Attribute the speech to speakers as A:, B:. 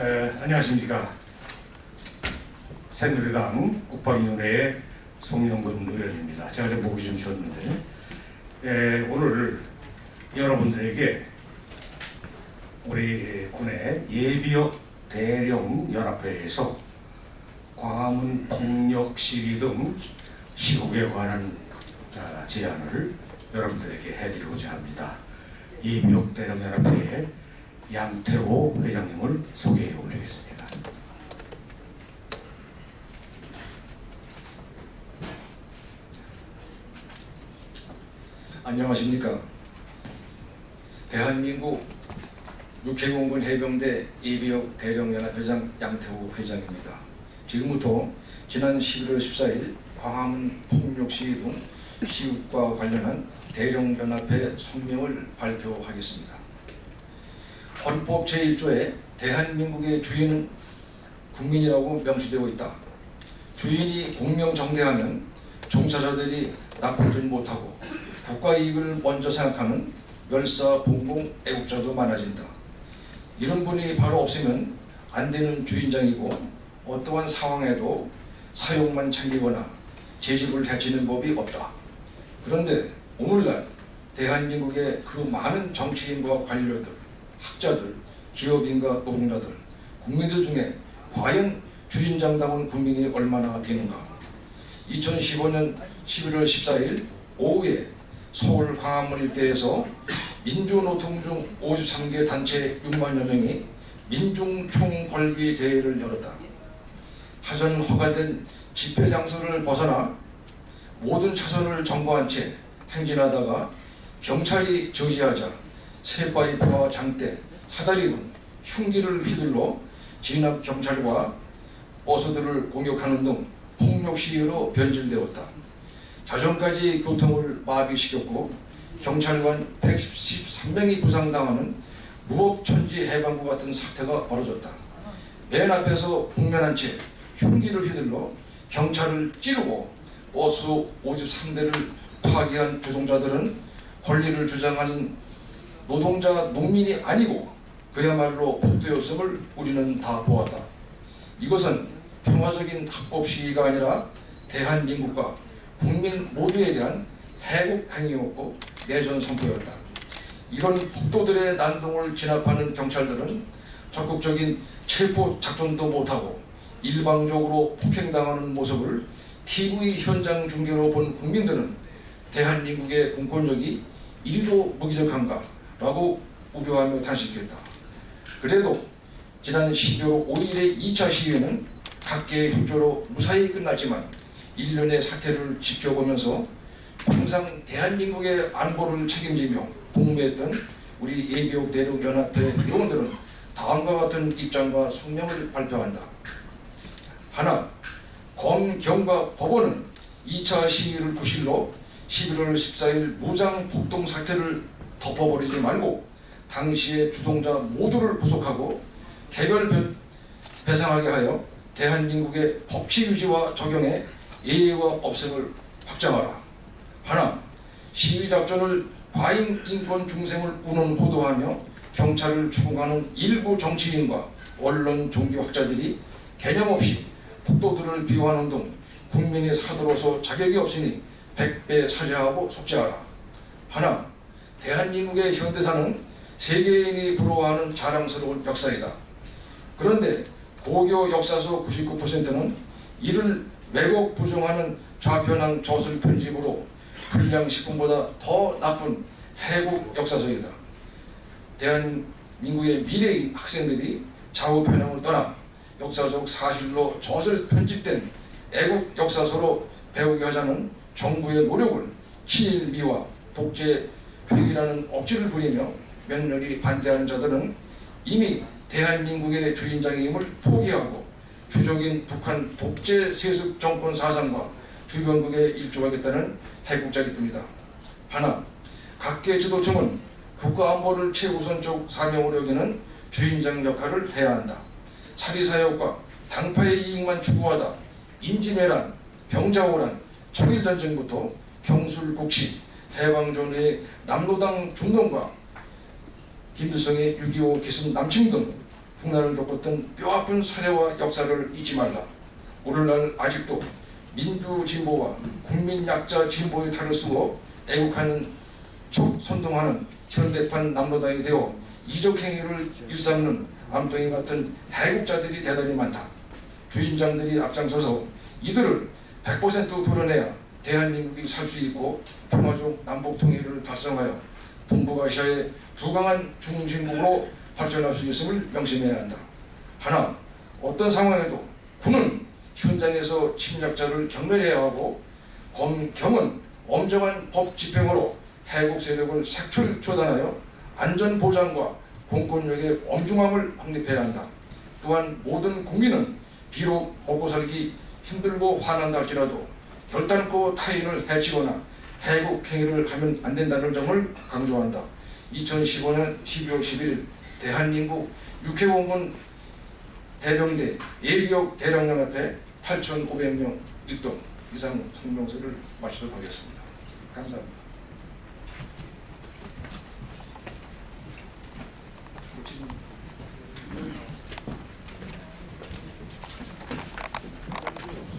A: 에, 안녕하십니까. 새누리당 국방위원회의 송영근 의원입니다. 제가 좀 목이 좀 쉬었는데 에, 오늘 여러분들에게 우리 군의 예비역 대령 연합회에서 광화문 폭력 시위 등 시국에 관한 아, 제안을 여러분들에게 해드리고자 합니다. 이 미역 대령 연합회의 양태호 회장님을 소개해 올리겠습니다.
B: 안녕하십니까. 대한민국 육해공군 해병대 예비역 대령연합회장 양태호 회장입니다. 지금부터 지난 11월 14일 광화문 폭력 시위 등 시국과 관련한 대령연합회 성명을 발표하겠습니다. 헌법 제1조에 대한민국의 주인은 국민이라고 명시되어 있다. 주인이 공명정대하면 종사자들이 나쁘질 못하고 국가 이익을 먼저 생각하는 열사 봉공 애국자도 많아진다. 이런 분이 바로 없으면 안 되는 주인장이고 어떠한 상황에도 사용만 챙기거나 재집을 해치는 법이 없다. 그런데 오늘날 대한민국의 그 많은 정치인과 관료들, 학자들, 기업인과 노동자들, 국민들 중에 과연 주인장다운 국민이 얼마나 되는가? 2015년 11월 14일 오후에 서울 광화문 일대에서 민주노총 중 53개 단체 6만여 명이 민중총궐기 대회를 열었다. 하전 허가된 집회 장소를 벗어나 모든 차선을 정보한 채 행진하다가 경찰이 저지하자 쇠파이프와 장대, 사다리 등 흉기를 휘둘러 진압 경찰과 버스들을 공격하는 등 폭력 시위로 변질되었다. 자정까지 교통을 마비시켰고 경찰관 113명이 부상당하는 무법천지 해방구 같은 사태가 벌어졌다. 맨 앞에서 복면한 채 흉기를 휘둘러 경찰을 찌르고 버스 53대를 파괴한 주동자들은 권리를 주장하는 노동자 농민이 아니고 그야말로 폭도였음을 우리는 다 보았다. 이것은 평화적인 합법 시위가 아니라 대한민국과 국민 모두에 대한 해국 행위였고 내전 선포였다. 이런 폭도들의 난동을 진압하는 경찰들은 적극적인 체포 작전도 못하고 일방적으로 폭행당하는 모습을 TV 현장 중계로 본 국민들은 대한민국의 공권력이 이리도 무기력한가 라고 우려하며 탄식했다. 그래도 지난 12월 5일의 2차 시위는 각계의 협조로 무사히 끝났지만 일련의 사태를 지켜보면서 항상 대한민국의 안보를 책임지며 복무했던 우리 예비역 대륙 연합회 요원들은 다음과 같은 입장과 성명을 발표한다. 하나, 검, 경과, 법원은 2차 시위를 구실로 11월 14일 무장 폭동 사태를 덮어버리지 말고 당시의 주동자 모두를 구속하고 개별 배- 배상하게 하여 대한민국의 법치 유지와 적용에 예의와 업색을 확장하라. 하나, 시위 작전을 과잉 인권 중생을 꾸는 보도하며 경찰을 추궁하는 일부 정치인과 언론 종교학자들이 개념 없이 폭도들을 비호하는 등 국민의 사도로서 자격이 없으니 백배 사죄하고 속죄하라. 하나, 대한민국의 현대사는 세계인이 부러워하는 자랑스러운 역사이다. 그런데 고교 역사서 99%는 이를 왜곡 부정하는 좌편향 저술 편집으로 불량식품보다 더 나쁜 해국 역사서이다. 대한민국의 미래인 학생들이 좌우 편향을 떠나 역사적 사실로 젖을 편집된 애국 역사서로 배우게 하자는 정부의 노력을 친일미화, 독재, 회기라는 억지를 부리며 몇몇이 반대하는 자들은 이미 대한민국의 주인장임을 포기하고 주적인 북한 독재 세습 정권 사상과 주변국에 일조하겠다는 해국자일 뿐이다. 하나, 각계 지도층은 국가 안보를 최우선적 사명으로 여기는 주인장 역할을 해야 한다. 사리사욕과 당파의 이익만 추구하다 인지매란, 병자호란, 청일전쟁부터 경술국시, 해방전의 남로당 중동과 김일성의 6.25 기습 남침 등 국난을 겪었던 뼈아픈 사례와 역사를 잊지 말라. 오늘날 아직도 민주 진보와 국민 약자 진보의 탈을 쓰고 애국하는 적 선동하는 현대판 남로당이 되어 이적 행위를 일삼는 암덩이 같은 해국자들이 대단히 많다. 주인장들이 앞장서서 이들을 100% 풀어내야 대한민국이 살 수 있고 평화적 남북 통일을 달성하여 동북아시아의 부강한 중심국으로 발전할 수 있음을 명심해야 한다. 하나, 어떤 상황에도 군은 현장에서 침략자를 경멸해야 하고 검경은 엄정한 법 집행으로 해국 세력을 색출 처단하여 안전 보장과 공권력의 엄중함을 확립해야 한다. 또한 모든 국민은 비록 먹고 살기 힘들고 화난다 할지라도 결단코 타인을 해치거나 해국 행위를 하면 안 된다는 점을 강조한다. 2015년 12월 11일 대한민국 육해공군 해병대 예비역 대령연합회 8,500명 일동 이상 성명서를 마치도록 하겠습니다. 감사합니다.